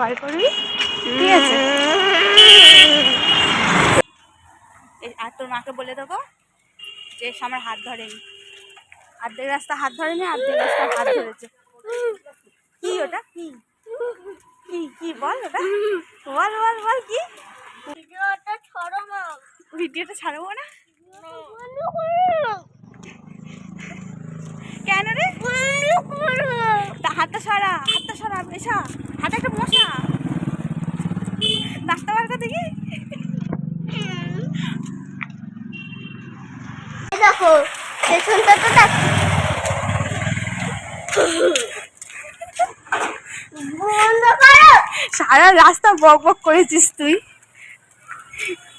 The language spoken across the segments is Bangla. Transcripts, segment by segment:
বার করবি ঠিক আছে? এই আর তোর মাকে বলে দেবো যে আমার হাত ধরেনি। অর্ধেক রাস্তা হাত ধরেনি অর্ধেক রাস্তা হাত ধরেছে। কি ওটা? কি? কি কি বল ওটা? বল বল বল কি? ভিডিওটা ছড়ো ভিডিওটা ছাড়বো না? কেন রে? তা হাতটা সরা হাতটা সরা এসা হাতে একটা মশা রাস্তা বার করে দেখি এই দেখো পেছনটা তো দেখ। সারা রাস্তা বক বক করেছিস তুই।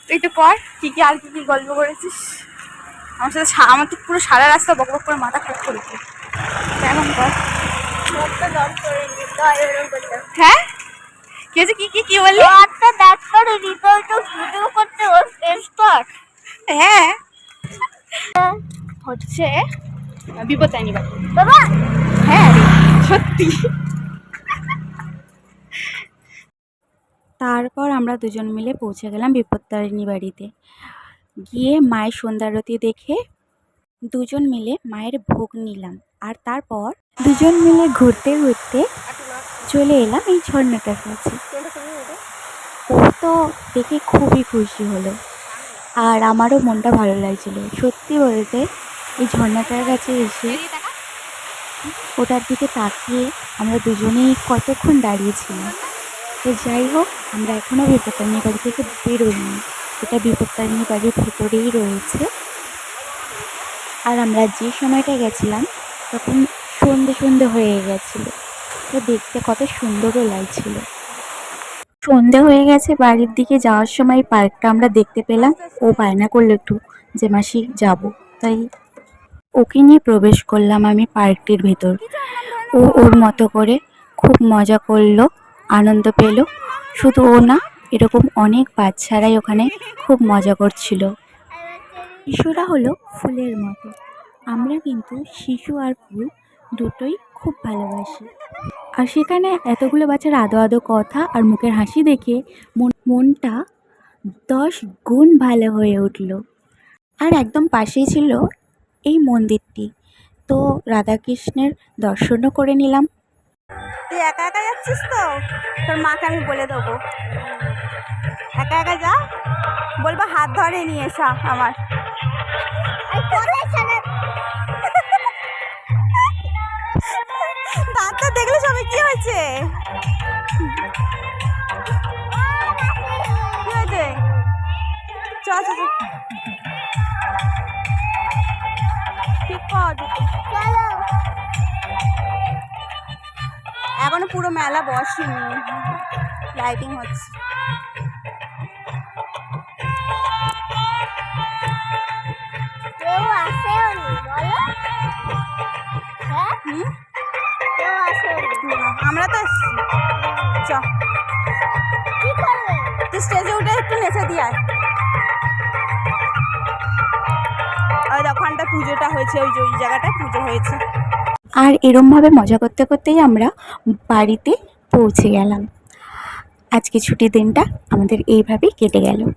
একটু কর কি কি আর কি কি গল্প করেছিস। আমার সাথে আমার তো পুরো সারা রাস্তা বক বক করে মাথা খারাপ করেছে। এখন কর। হয়? কি কি কি বললি হাতটা দাঁত করে দিতে হয় তো ভিডিও করতে স্টার্ট হ্যাঁ হচ্ছে বিপত্তায়নি বাড়ি বাবা! হ্যাঁ সত্যি। তারপর আমরা দুজন মিলে পৌঁছে গেলাম বিপত্তারিণী বাড়িতে। গিয়ে মায়ের সন্ধ্যারতি দেখে দুজন মিলে মায়ের ভোগ নিলাম। আর তারপর দুজন মিলে ঘুরতে ঘুরতে চলে এলাম এই ঝর্ণাটার কাছে। ও তো দেখে খুবই খুশি হলো। আর আমারও মনটা ভালো লাগছিল। সত্যি বলতে এই ঝর্ণাটার কাছে এসে ওটার দিকে তাকিয়ে আমরা দুজনেই কতক্ষণ দাঁড়িয়েছিলাম। তো যাই হোক, আমরা এখনও বিপত্তারিণী বাড়ি থেকে বেরোইনি। এটা বিপত্তারিণী বাড়ির ভেতরেই রয়েছে। আর আমরা যে সময়টা গেছিলাম, তখন সন্ধে সন্ধে হয়ে গেছিল। তো দেখতে কত সুন্দরও লাগছিল। সন্ধে হয়ে গেছে, বাড়ির দিকে যাওয়ার সময় পার্কটা আমরা দেখতে পেলাম। ও বায়না করল একটু যে, মাসি, যাব। তাই ওকে নিয়ে প্রবেশ করলাম আমি পার্কটির ভেতর। ও ওর মতো করে খুব মজা করল, আনন্দ পেল। শুধু ও না, এরকম অনেক বাচ্চারাই ওখানে খুব মজা করছিল। শিশুরা হলো ফুলের মতো। আমরা কিন্তু শিশু আর ফুল দুটোই খুব ভালোবাসি। আর সেখানে এতগুলো বাচ্চার আদো আদো কথা আর মুখের হাসি দেখে মন মনটা দশ গুণ ভালো হয়ে উঠল। আর একদম পাশেই ছিল এই মন্দিরটি। তো রাধাকৃষ্ণের দর্শনও করে নিলাম। তুই একা একা যাচ্ছিস তো? তোর মাকে আমি বলে দেবো। একা একা যা। বলব হাত ধরে নিয়ে এসা আমার। দাঁতটা দেখলে সবাই কি হয়েছে? চলো। এখনও পুরো মেলা বসেনি। লাইটিং হচ্ছে। কেউ আসেও নি বলো। হ্যাঁ? কেউ আসেও আমরা তো এসছি। চ। তুই স্টেজে উঠে একটু নেচে দিয়ে আয়। হয়েছে, ওই যে ওই জায়গাটা পুজো হয়েছে। আর এরমভাবে মজা করতে করতেই আমরা বাড়িতে পৌঁছে গেলাম। আজকে ছুটির দিনটা আমাদের এইভাবেই কেটে গেল।